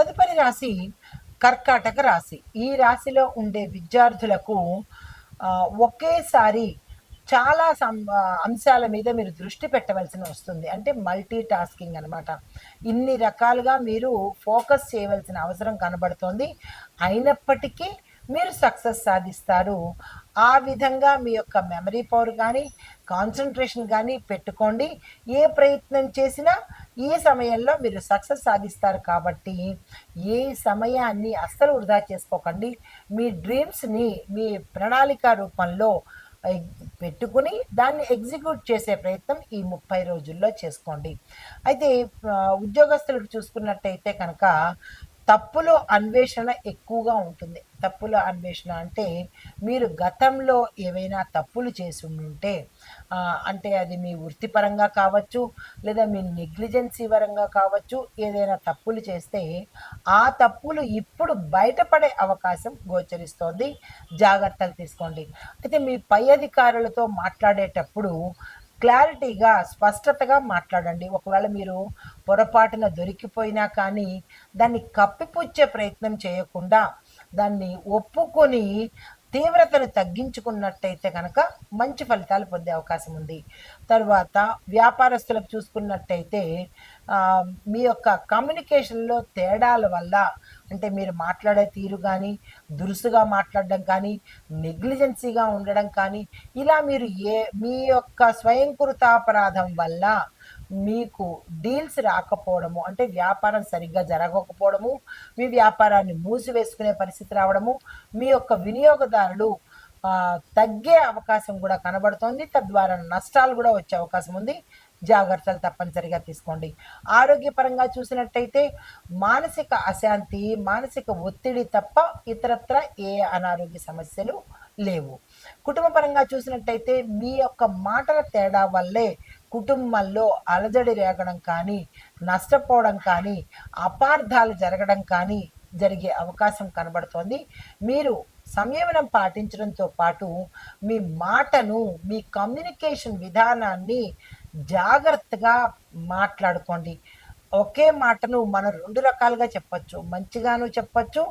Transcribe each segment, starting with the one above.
తదుపరి రాశి కర్కాటక రాశి. ఈ రాశిలో ఉండే విద్యార్థులకు ఒకేసారి చాలా సం అంశాల మీద మీరు దృష్టి పెట్టవలసిన వస్తుంది. అంటే మల్టీ టాస్కింగ్ అనమాట ఇన్ని రకాలుగా మీరు ఫోకస్ చేయవలసిన అవసరం కనబడుతోంది. అయినప్పటికీ మీరు సక్సెస్ సాధిస్తారు. ఆ విధంగా మీ యొక్క మెమరీ పవర్ కానీ కాన్సన్ట్రేషన్ కానీ పెట్టుకోండి. ఏ ప్రయత్నం చేసినా ఈ సమయంలో మీరు సక్సెస్ సాధిస్తారు కాబట్టి ఏ సమయాన్ని అస్సలు వృధా చేసుకోకండి. మీ డ్రీమ్స్ని మీ ప్రణాళిక రూపంలో పెట్టుకుని దాన్ని ఎగ్జిక్యూట్ చేసే ప్రయత్నం ఈ ముప్పై రోజుల్లో చేసుకోండి. అయితే ఉద్యోగస్తులకు చూసుకున్నట్టయితే కనుక తప్పులో అన్వేషణ ఎక్కువగా ఉంటుంది. తప్పుల అన్వేషణ అంటే మీరు గతంలో ఏవైనా తప్పులు చేసి ఉంటే అంటే అది మీ వృత్తిపరంగా కావచ్చు లేదా మీ నెగ్లిజెన్సీ పరంగా కావచ్చు ఏదైనా తప్పులు చేస్తే ఆ తప్పులు ఇప్పుడు బయటపడే అవకాశం గోచరిస్తోంది. జాగ్రత్తలు తీసుకోండి. అయితే మీ పై అధికారులతో మాట్లాడేటప్పుడు క్లారిటీగా స్పష్టతగా మాట్లాడండి. ఒకవేళ మీరు పొరపాటున దొరికిపోయినా కానీ దాన్ని కప్పిపుచ్చే ప్రయత్నం చేయకుండా దాన్ని ఒప్పుకొని తీవ్రతను తగ్గించుకున్నట్టయితే కనుక మంచి ఫలితాలు పొందే అవకాశం ఉంది. తర్వాత వ్యాపారస్తులకు చూసుకున్నట్టయితే మీ యొక్క కమ్యూనికేషన్లో తేడాల వల్ల అంటే మీరు మాట్లాడే తీరు కానీ దురుసుగా మాట్లాడడం కానీ నెగ్లిజెన్సీగా ఉండడం కానీ ఇలా మీరు ఏ మీ యొక్క స్వయంకృతాపరాధం వల్ల మీకు డీల్స్ రాకపోవడము అంటే వ్యాపారం సరిగ్గా జరగకపోవడము మీ వ్యాపారాన్ని మూసివేసుకునే పరిస్థితి రావడము మీ యొక్క వినియోగదారులు తగ్గే అవకాశం కూడా కనబడుతోంది. తద్వారా నష్టాలు కూడా వచ్చే అవకాశం ఉంది. జాగ్రత్తలు తప్పనిసరిగా తీసుకోండి. ఆరోగ్యపరంగా చూసినట్టయితే మానసిక అశాంతి మానసిక ఒత్తిడి తప్ప ఇతరత్ర ఏ అనారోగ్య సమస్యలు లేవు. కుటుంబపరంగా చూసినట్టయితే మీ యొక్క మాటల తేడా వల్లే కుటుంబంలో అలజడి రేగడం కానీ నష్టపోవడం కానీ అపార్థాలు జరగడం కానీ జరిగే అవకాశం కనబడుతోంది. మీరు సంయమనం పాటించడంతో పాటు మీ మాటను మీ కమ్యూనికేషన్ విధానాన్ని జాగ్రత్తగా మాట్లాడుకోండి. ఒకే మాటను మనం రెండు రకాలుగా చెప్పచ్చు. మంచిగాను చెప్పచ్చు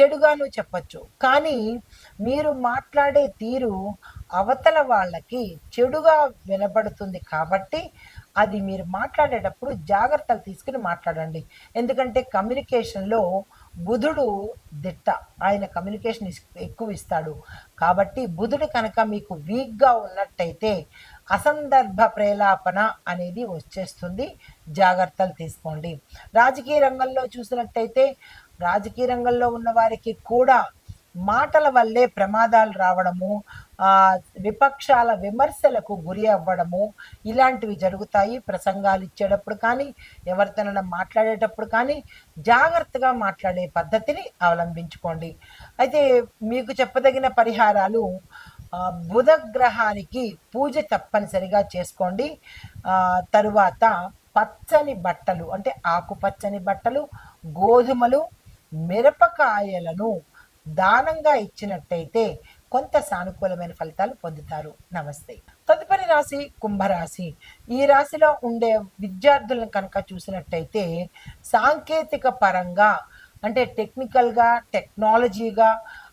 చెడుగాను చెప్పచ్చు. కానీ మీరు మాట్లాడే తీరు అవతల వాళ్ళకి చెడుగా వినబడుతుంది కాబట్టి అది మీరు మాట్లాడేటప్పుడు జాగ్రత్తలు తీసుకుని మాట్లాడండి. ఎందుకంటే కమ్యూనికేషన్లో బుధుడు దిట్ట. ఆయన కమ్యూనికేషన్ ఇస్- ఎక్కువ ఇస్తాడు. కాబట్టి బుధుడు కనుక మీకు వీక్గా ఉన్నట్టయితే అసందర్భ ప్రేలాపన అనేది వచ్చేస్తుంది. జాగ్రత్తలు తీసుకోండి. రాజకీయ రంగంలో చూసినట్టయితే రాజకీయ రంగంలో ఉన్న వారికి కూడా మాటల వల్లే ప్రమాదాలు రావడము ఆ, విపక్షాల విమర్శలకు గురి అవ్వడము ఇలాంటివి జరుగుతాయి. ప్రసంగాలు ఇచ్చేటప్పుడు కానీ ఎవరితోనైనా మాట్లాడేటప్పుడు కానీ జాగ్రత్తగా మాట్లాడే పద్ధతిని అవలంబించుకోండి. అయితే మీకు చెప్పదగిన పరిహారాలు బుధ గ్రహానికి పూజ తప్పనిసరిగా చేసుకోండి. తరువాత పచ్చని బట్టలు అంటే ఆకుపచ్చని బట్టలు గోధుమలు మిరపకాయలను దానంగా ఇచ్చినట్టయితే కొంత సానుకూలమైన ఫలితాలు పొందుతారు. నమస్తే. తదుపరి రాశి కుంభరాశి. ఈ రాశిలో ఉండే విద్యార్థులను కనుక చూసినట్టయితే సాంకేతిక పరంగా అంటే టెక్నికల్గా టెక్నాలజీగా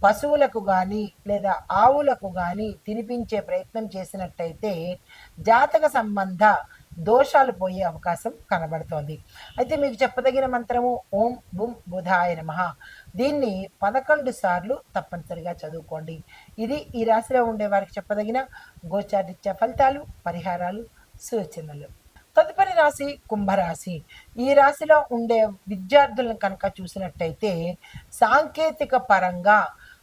పశువులకు కానీ లేదా ఆవులకు కానీ తినిపించే ప్రయత్నం చేసినట్టయితే జాతక సంబంధ దోషాలు పోయే అవకాశం కనబడుతోంది. అయితే మీకు చెప్పదగిన మంత్రము ఓం బుం బుధాయ నమ. దీన్ని పదకొండు సార్లు తప్పనిసరిగా చదువుకోండి. ఇది ఈ రాశిలో ఉండే వారికి చెప్పదగిన గోచారిత్య ఫలితాలు పరిహారాలు సూచనలు తదుపరి రాశి కుంభరాశి. ఈ రాశిలో ఉండే విద్యార్థులను కనుక చూసినట్టయితే సాంకేతిక పరంగా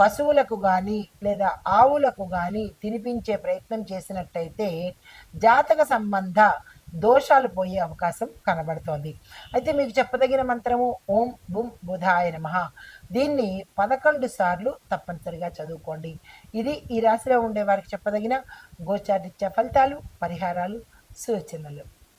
పశువులకు కానీ లేదా ఆవులకు కానీ తినిపించే ప్రయత్నం చేసినట్టయితే జాతక సంబంధ దోషాలు పోయే అవకాశం కనబడుతోంది. అయితే మీకు చెప్పదగిన మంత్రము ఓం బుం బుధాయ నమ. దీన్ని పదకొండు సార్లు తప్పనిసరిగా చదువుకోండి. ఇది ఈ రాశిలో ఉండే వారికి చెప్పదగిన గోచారిత్య ఫలితాలు పరిహారాలు సూచనలు